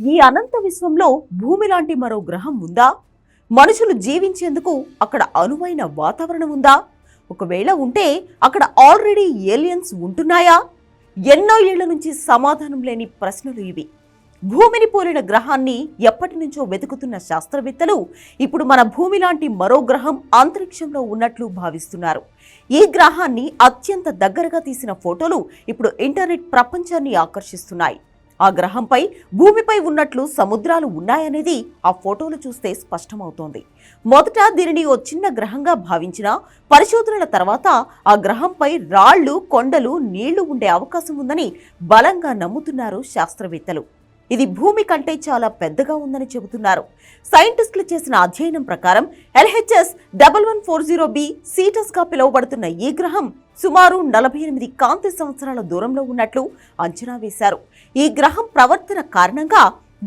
ఈ అనంత విశ్వంలో భూమి లాంటి మరో గ్రహం ఉందా? మనుషులు జీవించేందుకు అక్కడ అనువైన వాతావరణం ఉందా? ఒకవేళ ఉంటే అక్కడ ఆల్రెడీ ఏలియన్స్ ఉంటున్నాయా? ఎన్నో ఏళ్ళ నుంచి సమాధానం లేని ప్రశ్నలు ఇవి. భూమిని పోలిన గ్రహాన్ని ఎప్పటి నుంచో వెతుకుతున్న శాస్త్రవేత్తలు ఇప్పుడు మన భూమి లాంటి మరో గ్రహం అంతరిక్షంలో ఉన్నట్లు భావిస్తున్నారు. ఈ గ్రహాన్ని అత్యంత దగ్గరగా తీసిన ఫోటోలు ఇప్పుడు ఇంటర్నెట్ ప్రపంచాన్ని ఆకర్షిస్తున్నాయి. ఆ గ్రహంపై భూమిపై ఉన్నట్లు సముద్రాలు ఉన్నాయనేది ఆ ఫోటోలు చూస్తే స్పష్టమవుతోంది. మొదట దీనిని ఓ చిన్న గ్రహంగా భావించిన పరిశోధనల తర్వాత ఆ గ్రహంపై రాళ్ళు కొండలు నీళ్ళు ఉండే అవకాశం ఉందని బలంగా నమ్ముతున్నారు శాస్త్రవేత్తలు. ఇది భూమి కంటే చాలా పెద్దగా ఉందని చెబుతున్నారు. సైంటిస్టులు చేసిన అధ్యయనం ప్రకారం LHS double one four zero B సీటస్గా పిలువబడుతున్న ఈ గ్రహం సుమారు నలభై ఎనిమిది కాంతి సంవత్సరాల దూరంలో ఉన్నట్లు అంచనా వేశారు. ఈ గ్రహం ప్రవర్తన కారణంగా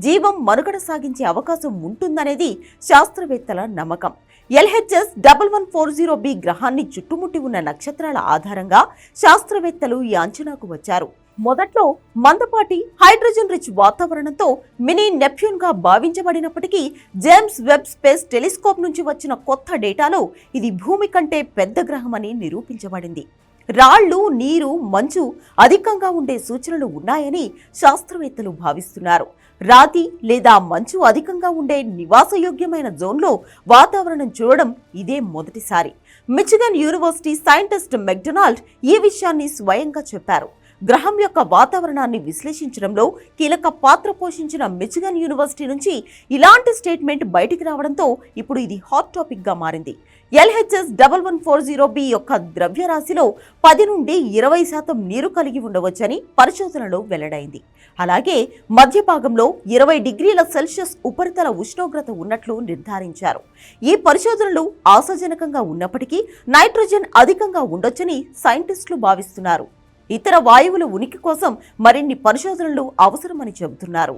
జీవం మనుగడ సాగించే అవకాశం ఉంటుందనేది శాస్త్రవేత్తల నమ్మకం. LHS double one four zero B గ్రహాన్ని చుట్టుముట్టి ఉన్న నక్షత్రాల ఆధారంగా శాస్త్రవేత్తలు ఈ అంచనాకు వచ్చారు. మొదట్లో మందపాటి హైడ్రోజన్ రిచ్ వాతావరణంతో మినీ నెప్ట్యూన్గా భావించబడినప్పటికీ జేమ్స్ వెబ్ స్పేస్ టెలిస్కోప్ నుంచి వచ్చిన కొత్త డేటాలో ఇది భూమి కంటే పెద్ద గ్రహమని నిరూపించబడింది. రాళ్ళు నీరు మంచు అధికంగా ఉండే సూచనలు ఉన్నాయని శాస్త్రవేత్తలు భావిస్తున్నారు. రాతి లేదా మంచు అధికంగా ఉండే నివాసయోగ్యమైన జోన్లో వాతావరణం చూడడం ఇదే మొదటిసారి. మిచిగన్ యూనివర్సిటీ సైంటిస్ట్ మెక్డొనాల్డ్ ఈ విషయాన్ని స్వయంగా చెప్పారు. గ్రహం యొక్క వాతావరణాన్ని విశ్లేషించడంలో కీలక పాత్ర పోషించిన మిచిగన్ యూనివర్సిటీ నుంచి ఇలాంటి స్టేట్మెంట్ బయటికి రావడంతో ఇప్పుడు ఇది హాట్ టాపిక్గా మారింది. LHS double one four zero B యొక్క ద్రవ్యరాశిలో పది నుండి ఇరవై శాతం నీరు కలిగి ఉండవచ్చని పరిశోధనలో వెల్లడైంది. అలాగే మధ్య భాగంలో ఇరవై డిగ్రీల సెల్సియస్ ఉపరితల ఉష్ణోగ్రత ఉన్నట్లు నిర్ధారించారు. ఈ పరిశోధనలు ఆశాజనకంగా ఉన్నప్పటికీ నైట్రోజన్ అధికంగా ఉండొచ్చని సైంటిస్టులు భావిస్తున్నారు. ఇతర వాయువుల ఉనికి కోసం మరిన్ని పరిశోధనలు అవసరమని చెబుతున్నారు.